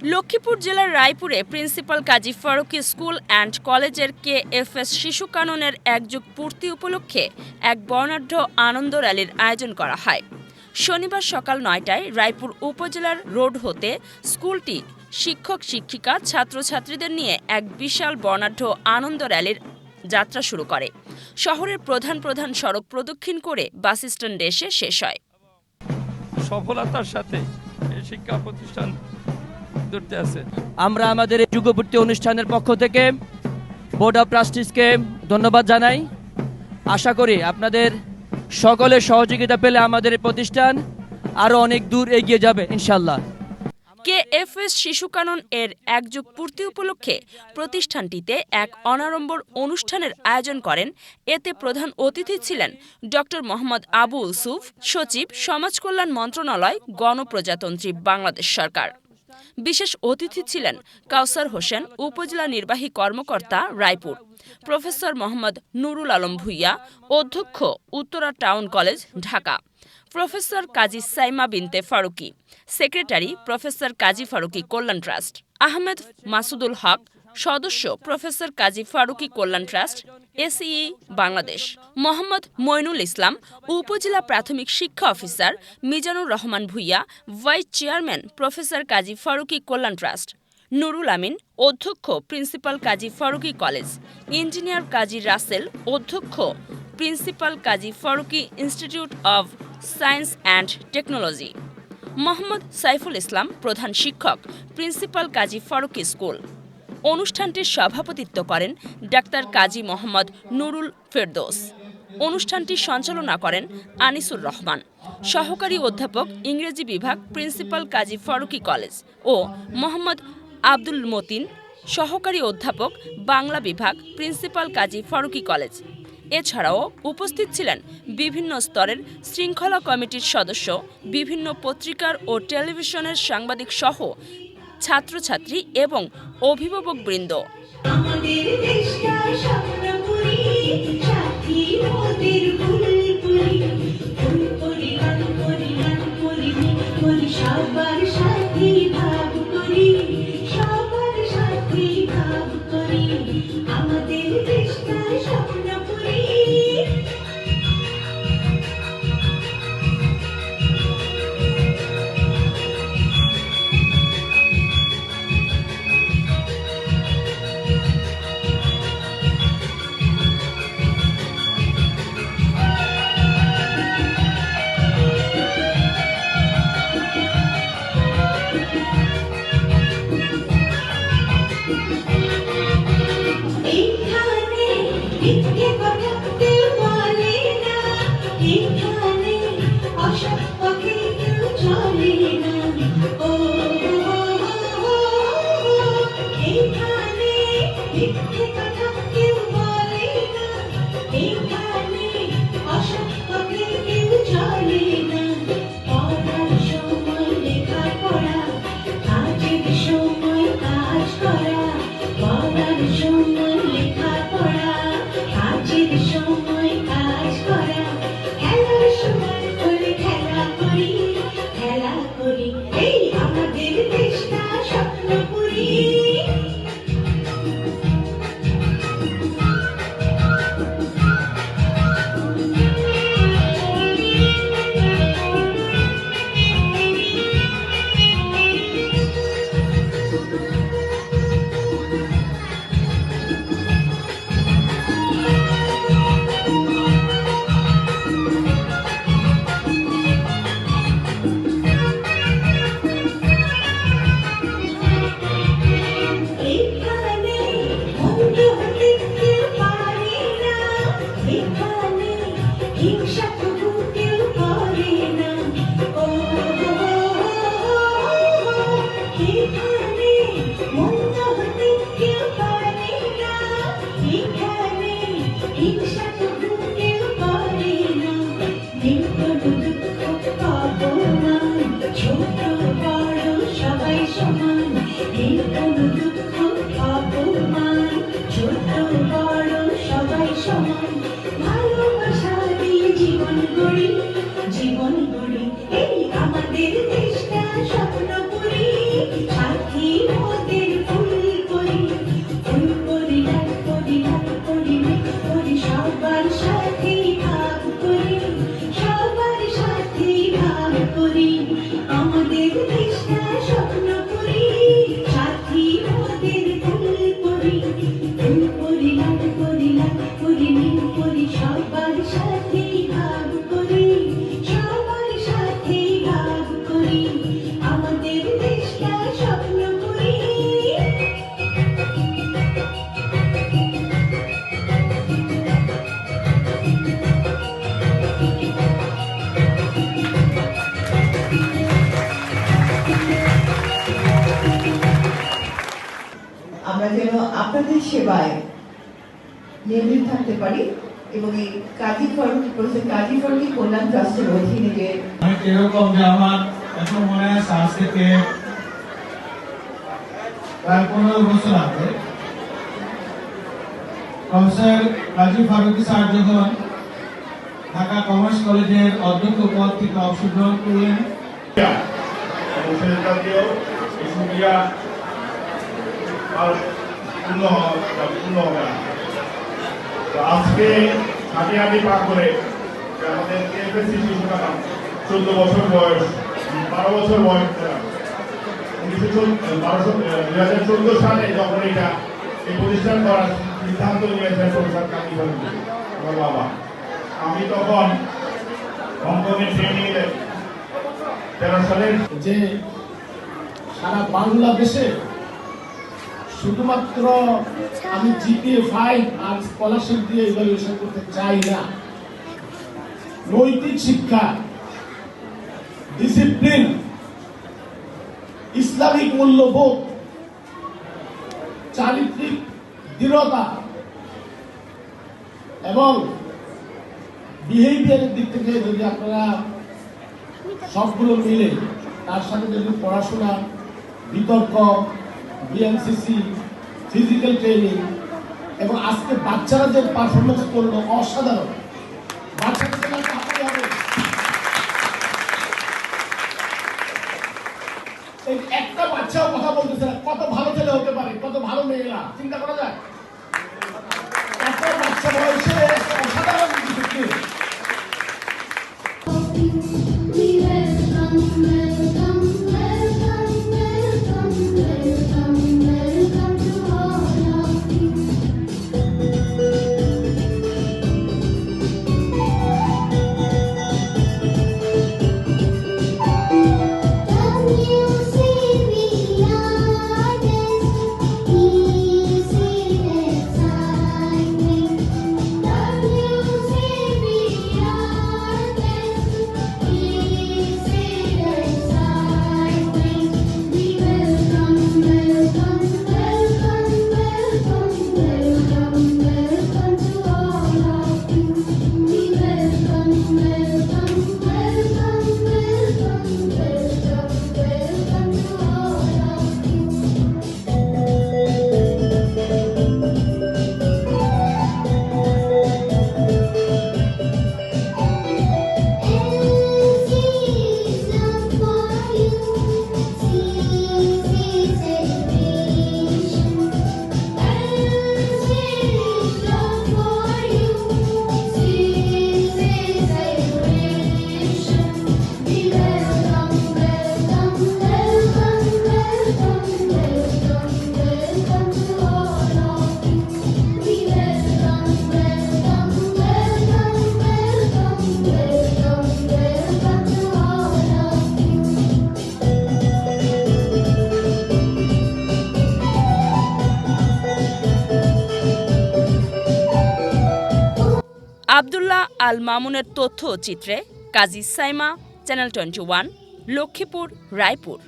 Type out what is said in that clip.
লক্ষ্মীপুর জেলার রায়পুরে principal Kazi Faruki school and কলেজের K F S শিশু কাননের একযুগ পূর্তি উপলক্ষে এক বর্ণাঢ্য আনন্দ র্যালির আয়োজন করা হয়। শনিবার সকাল নয়টায় রায়পুর উপজেলার রোড হতে স্কুলটি শিক্ষক, শিক্ষিকা, ছাত্রছাত্রীদের নিয়ে এক বিশাল বর্ণাঢ্য আনন্দ র্যালির যাত্রা শুরু করে। শহরের প্রধান প্রধান সড়ক প্রদক্ষিণ করে বাস স্ট্যান্ডে এসে শেষ হয়। সফলতার সাথে শিক্ষা প্রতিষ্ঠান আছে। আমরা আমাদের এই যুগপূর্তি অনুষ্ঠানের পক্ষ থেকে বোর্ড অফ ট্রাস্টিসকে ধন্যবাদ জানাই। আশা করি আপনাদের সকলের সহযোগিতা পেলে আমাদের এই প্রতিষ্ঠান আরও অনেক দূর এগিয়ে যাবে ইনশাল্লাহ কে এফ এস শিশু কানন এর একযুগ পূর্তি উপলক্ষে প্রতিষ্ঠানটিতে এক অনাড়ম্বর অনুষ্ঠানের আয়োজন করেন। এতে প্রধান অতিথি ছিলেন ড মোহাম্মদ আবু ইউসুফ, সচিব সমাজ কল্যাণ মন্ত্রণালয়, গণপ্রজাতন্ত্রী বাংলাদেশ সরকার। বিশেষ অতিথি ছিলেন কাউসার হোসেন, উপজেলা নির্বাহী কর্মকর্তা রায়পুর, প্রফেসর মোহাম্মদ নুরুল আলম ভুইয়া, অধ্যক্ষ Uttara town college, Dhaka, professor Kazi Saima Binte Faruki, secretary professor Kazi Faruki কল্যাণ ট্রাস্ট, আহমেদ মাসুদুল হক সদস্য প্রফেসর কাজী ফারুকি কল্যাণ ট্রাস্ট, এসইই বাংলাদেশ। মোহাম্মদ মইনুল ইসলাম, উপজেলা প্রাথমিক শিক্ষা officer Mizanur Rahman Bhuiyan, vice chairman professor Kazi Faruki কল্যাণ ট্রাস্ট। নুরুল আমিন, অধ্যক্ষ principal Kazi Faruki college. Engineer Kazi Russel, অধ্যক্ষ principal Kazi Faruki institute of science and technology. Mohammad Saiful Islam, প্রধান শিক্ষক, principal Kazi Faruki school. অনুষ্ঠানটির সভাপতিত্ব করেন ডাক্তার কাজী মোহাম্মদ নুরুল ফেরদোস। অনুষ্ঠানটি সঞ্চালনা করেন আনিসুর রহমান। সহকারী অধ্যাপক, ইংরেজি বিভাগ, প্রিন্সিপাল কাজী ফারুকি কলেজ ও মোহাম্মদ আব্দুল মতিন। সহকারী অধ্যাপক, বাংলা বিভাগ, প্রিন্সিপাল কাজী ফারুকি কলেজ। এছাড়াও উপস্থিত ছিলেন বিভিন্ন স্তরের শৃঙ্খলা কমিটির সদস্য, বিভিন্ন পত্রিকার ও টেলিভিশনের সাংবাদিক সহ ছাত্রছাত্রী এবং অভিভাবকবৃন্দ। Keep, keep, keep. আমার সাথী আপনাদের সেবায় নিয়োজিত থাকতে পারি এবং এই কাজী ফরমি প্রফেসর কাজী ফরমি কল্যাণ ট্রাস্টের অধীনে যে অনেক এরকম যে আমার এখন মনে আছে আজ থেকে প্রায় পনেরো বছর আগে প্রফেসর কাজী ফারুকি স্যার যখন ঢাকা কমার্স কলেজের অধ্যক্ষ পদ থেকে অবসর গ্রহণ করলেন আর আজকে হাঁটি হাঁটি পা করে আমাদের চোদ্দ বছর বয়স বারো বছর বয়স। উনিশশো হাজার চোদ্দ সালে যখন এটা এই প্রতিষ্ঠান করার সিদ্ধান্ত নিয়েছেন প্রফেসর বাবা আমি তখন হংকংয়ে ট্রেনিংয়ে তেরো সালের যে সারা বাংলাদেশে শুধুমাত্র আমি জিপিএ ফাইভ আর স্কলারশিপ দিয়ে ইভ্যালুয়েশন করতে চাই না। নৈতিক শিক্ষা ডিসিপ্লিন ইসলামিক মূল্যবোধ, চারিত্রিক দৃঢ়তা এবং বিহেভিয়ারের দিক থেকে যদি আপনারা সবগুলো মিলে তার সাথে যদি পড়াশোনা, বিতর্ক বিএনসিসি ফিজিক্যাল ট্রেনিং এবং আজকে বাচ্চারা যে পারফরমেন্স করল অসাধারণ। বাচ্চাদের একটা বাচ্চাও কথা বলতেছে না কত ভালো ছেলে হতে পারে কত ভালো মেয়েরা চিন্তা করা যায়? এত বাচ্চা বয়সে অসাধারণ welcome, আল মামুনের তথ্য চিত্রে Kazi Saima channel twenty one Lakshmipur Raipur.